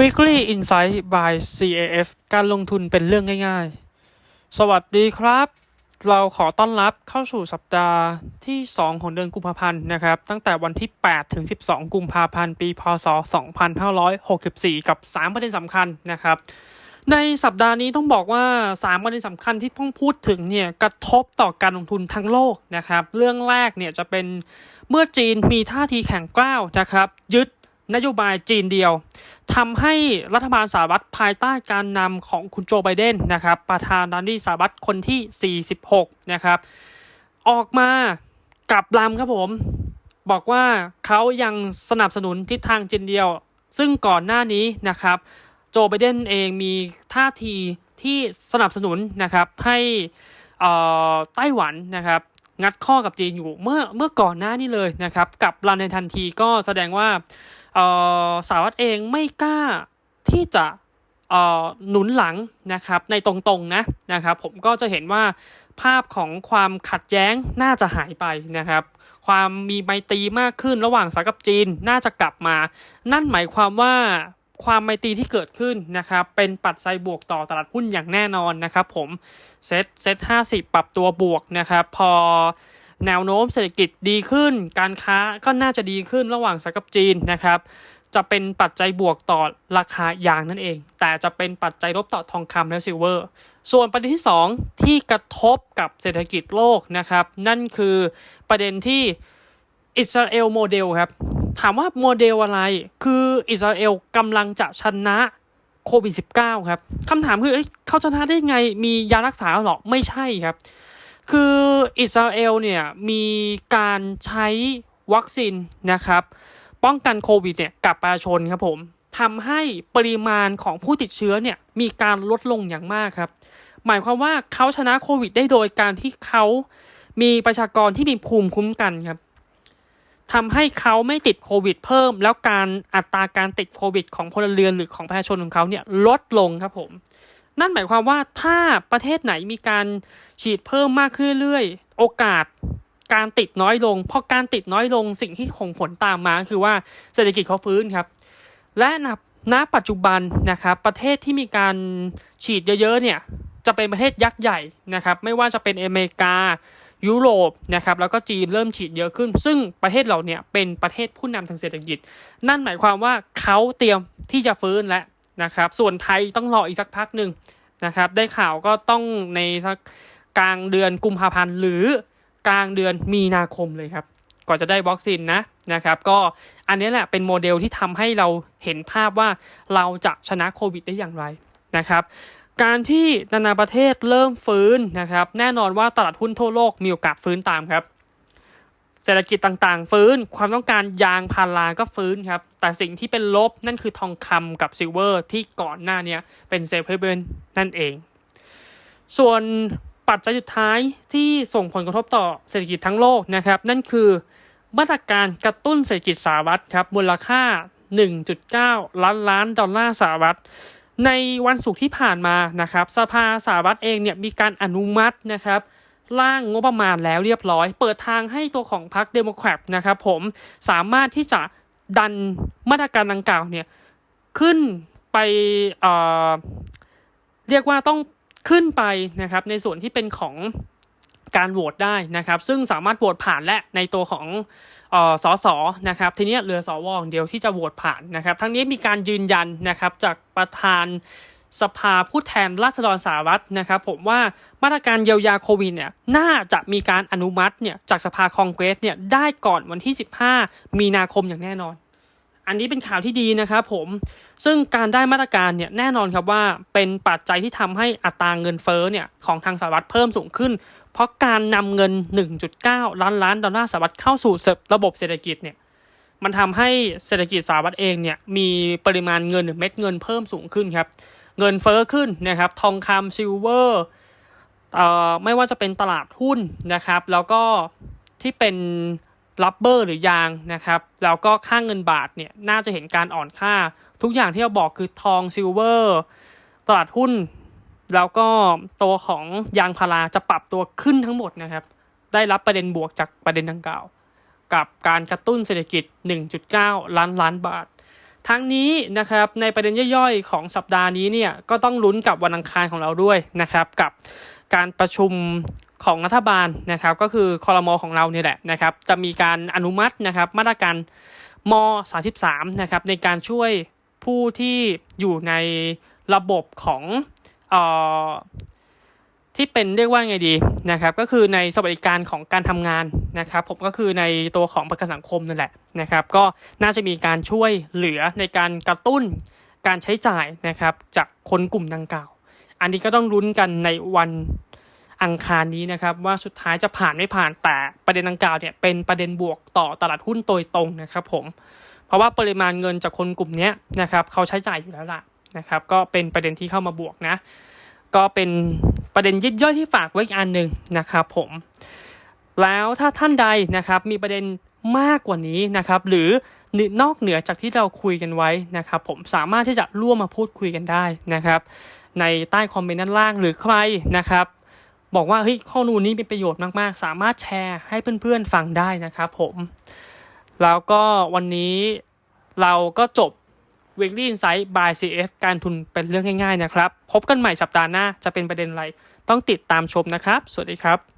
Weekly Insight by CAF การลงทุนเป็นเรื่องง่ายๆ สวัสดีครับ เราขอต้อนรับเข้าสู่สัปดาห์ที่ 2 ของเดือนกุมภาพันธ์นะครับ ตั้งแต่วันที่ 8 ถึง 12 กุมภาพันธ์ ปี พศ 2564 กับ 3 ประเด็นสำคัญนะครับ ในสัปดาห์นี้ต้องบอกว่า 3 ประเด็นสำคัญที่ต้องพูดถึงเนี่ยกระทบต่อการลงทุนทั้งโลกนะครับ เรื่องแรกเนี่ยจะเป็นเมื่อจีนมีท่าทีแข็งกร้าวนะครับ ยึด นโยบายจีนเดียวทำให้รัฐบาลสหรัฐภายใต้การนำของคุณโจไบเดนนะครับประธานาธิบดีสหรัฐคนที่ 46 นะครับออกมากลับลำครับผม บอกว่าเขายังสนับสนุนทิศทางจีนเดียว ซึ่งก่อนหน้านี้นะครับโจไบเดนเองมีท่าทีที่สนับสนุนนะครับให้ไต้หวันนะครับงัดข้อกับจีนอยู่เมื่อเมื่อก่อนหน้านี้เลยนะครับกับรันในทันทีก็แสดงว่า สหรัฐเองไม่กล้าที่จะหนุนหลังนะครับในตรงๆนะนะครับผมก็จะเห็นว่าภาพของความขัดแย้งน่าจะหายไปนะครับ ความมีไมตรีมากขึ้นระหว่างสหรัฐกับจีนน่าจะกลับมา นั่นหมายความว่าความไมตรีที่เกิดขึ้นนะครับ เป็นปัจจัยบวกต่อตลาดหุ้นอย่างแน่นอนนะครับ ผมเซ็ตเซ็ตห้าสิบปรับตัวบวกนะครับ พอ แนวโน้มเศรษฐกิจดีขึ้น การค้าก็น่าจะดีขึ้นระหว่างสหรัฐกับจีนนะครับจะเป็นปัจจัยบวกต่อราคายางนั่นเอง แต่จะเป็นปัจจัยลบต่อทองคำและซิลเวอร์ ส่วนประเด็นที่ 2 ที่กระทบกับเศรษฐกิจโลกนะครับ นั่นคือประเด็นที่อิสราเอลโมเดลครับ ถามว่าโมเดลอะไร คืออิสราเอลกำลังจะชนะโควิด -19 ครับคำถามคือเอเขาชนะได้ไงมียารักษาหรอ ไม่ใช่ครับ คืออิสราเอลเนี่ยมีการใช้วัคซีนนะครับ ป้องกันโควิดเนี่ยกับประชาชนครับผมทำให้ปริมาณของผู้ติดเชื้อเนี่ยมีการลดลงอย่างมากครับ หมายความว่าเขาชนะโควิดได้โดยการที่เขามีประชากรที่มีภูมิคุ้มกันครับทำให้เขาไม่ติดโควิดเพิ่ม แล้วการอัตราการติดโควิด ของพลเรือนหรือของประชาชนของเขาเนี่ยลดลงครับผม นั่นหมายความว่าถ้าประเทศไหนมีการฉีดเพิ่มมากขึ้นเรื่อยๆโอกาสการติดน้อยลงเพราะการติดน้อยลงสิ่งที่ส่งผลตามมาคือว่าเศรษฐกิจเขาฟื้นครับ และณณปัจจุบันนะครับประเทศที่มีการฉีดเยอะๆเนี่ยจะเป็นประเทศยักษ์ใหญ่นะครับไม่ว่าจะเป็นอเมริกายุโรปนะครับแล้วก็จีนเริ่มฉีดเยอะขึ้น ซึ่งประเทศเรานี่ยเป็นประเทศผู้นำทางเศรษฐกิจ นั่นหมายความว่าเขาเตรียมที่จะฟื้นแล้ว นะครับส่วนไทยต้องรออีกสักพักหนึ่งนะครับได้ข่าวก็ต้องในสักกลางเดือนกุมภาพันธ์หรือกลางเดือนมีนาคมเลยครับก่อนจะได้วัคซีนนะนะครับก็อันนี้แหละเป็นโมเดลที่ทำให้เราเห็นภาพว่าเราจะชนะโควิดได้อย่างไรนะครับการที่นานาประเทศเริ่มฟื้นนะครับแน่นอนว่าตลาดหุ้นทั่วโลกมีโอกาสฟื้นตามครับ เศรษฐกิจต่างๆ ฟื้น ความต้องการยางพาราก็ฟื้นครับ แต่สิ่งที่เป็นลบนั่นคือทองคำกับซิลเวอร์ที่ก่อนหน้านี้เป็นเซฟเฮเบนนั่นเอง ส่วนปัจจัยสุดท้ายที่ส่งผลกระทบต่อเศรษฐกิจทั้งโลกนะครับ นั่นคือมาตรการกระตุ้นเศรษฐกิจสหรัฐครับมูลค่า 1.9 ล้านล้านดอลลาร์สหรัฐ ในวันศุกร์ที่ผ่านมานะครับ สภาสหรัฐเองเนี่ยมีการอนุมัตินะครับ ร่างงบประมาณแล้วเรียบร้อย เปิดทางให้ตัวของพรรคเดโมแครตนะครับผมสามารถที่จะดันมาตรการดังกล่าวเนี่ยขึ้นไปเเรียกว่าต้องขึ้นไปนะครับในส่วนที่เป็นของการโหวตได้นะครับ ซึ่งสามารถโหวตผ่านและในตัวของออสสนะครับ ทีนี้เหลือสวองเดียวที่จะโหวตผ่านนะครับ ทั้งนี้มีการยืนยันนะครับจากประธาน สภาผู้แทนราษฎรสหรัฐนะครับผมว่ามาตรการเยียวยาโควิดเนี่ยน่าจะมีการอนุมัติเนี่ยจากสภาคองเกรสเนี่ยได้ก่อนวันที่ 15 มีนาคมอย่างแน่นอน อันนี้เป็นข่าวที่ดีนะครับผมซึ่งการได้มาตรการเนี่ยแน่นอนครับว่าเป็นปัจจัยที่ทำให้อัตราเงินเฟ้อเนี่ยของทางสหรัฐเพิ่มสูงขึ้น เพราะการนำเงิน 1.9 ล้านล้านดอลลาร์สหรัฐเข้าสู่ระบบเศรษฐกิจเนี่ยมันทำให้เศรษฐกิจสหรัฐเองเนี่ยมีปริมาณเงินหรือเม็ดเงินเพิ่มสูงขึ้นครับ เงินเฟ้อขึ้นนะครับ ทองคำซิลเวอร์เอ่อไม่ว่าจะเป็นตลาดหุ้นนะครับ แล้วก็ที่เป็นรับเบอร์หรือยางนะครับ แล้วก็ค่างเงินบาทเนี่ยน่าจะเห็นการอ่อนค่า ทุกอย่างที่เราบอกคือทองซิลเวอร์ตลาดหุ้น แล้วก็ตัวของยางพาราจะปรับตัวขึ้นทั้งหมดนะครับ ได้รับประเด็นบวกจากประเด็นดังกล่าว กับการกระตุ้นเศรษฐกิจ 1.9 ล้านล้านบาท ทั้งนี้นะครับในประเด็นย่อยๆ ของสัปดาห์นี้เนี่ยก็ต้องลุ้นกับวันอังคารของเราด้วยนะครับกับการประชุมของรัฐบาลนะครับก็คือคอรมอของเราเนี่ยแหละนะครับจะมีการอนุมัตินะครับมาตรการม 33นะครับในการช่วยผู้ที่อยู่ในระบบของ ที่เป็นเรียกว่าไงดีนะครับก็คือในสวัสดิการของการทำงานนะครับผมก็คือในตัวของประกันสังคมนั่นแหละนะครับก็น่าจะมีการช่วยเหลือในการกระตุ้นการใช้จ่ายนะครับจากคนกลุ่มดังกล่าว อันนี้ก็ต้องลุ้นกันในวันอังคารนี้นะครับว่าสุดท้ายจะผ่านไม่ผ่านแต่ประเด็นดังกล่าวเนี่ยเป็นประเด็นบวกต่อตลาดหุ้นโดยตรงนะครับผมเพราะว่าปริมาณเงินจากคนกลุ่มนี้นะครับเขาใช้จ่ายอยู่แล้วล่ะนะครับก็เป็นประเด็นที่เข้ามาบวกนะก็เป็น ประเด็นยิบย่อยที่ฝากไว้อีกอันหนึ่งนะครับผม แล้วถ้าท่านใดนะครับมีประเด็นมากกว่านี้นะครับ หรือนอกเหนือจากที่เราคุยกันไว้นะครับ ผมสามารถที่จะร่วมมาพูดคุยกันได้นะครับ ในใต้คอมเมนต์ด้านล่างหรือใครนะครับบอกว่าเฮ้ยข้อมูลนี้เป็นประโยชน์มากๆ สามารถแชร์ให้เพื่อนๆฟังได้นะครับผม แล้วก็วันนี้เราก็จบ Weekly Insight by CF การทุนเป็นเรื่องง่ายๆนะครับ พบกันใหม่สัปดาห์หน้าจะเป็นประเด็นอะไร ต้องติดตามชมนะครับ สวัสดีครับ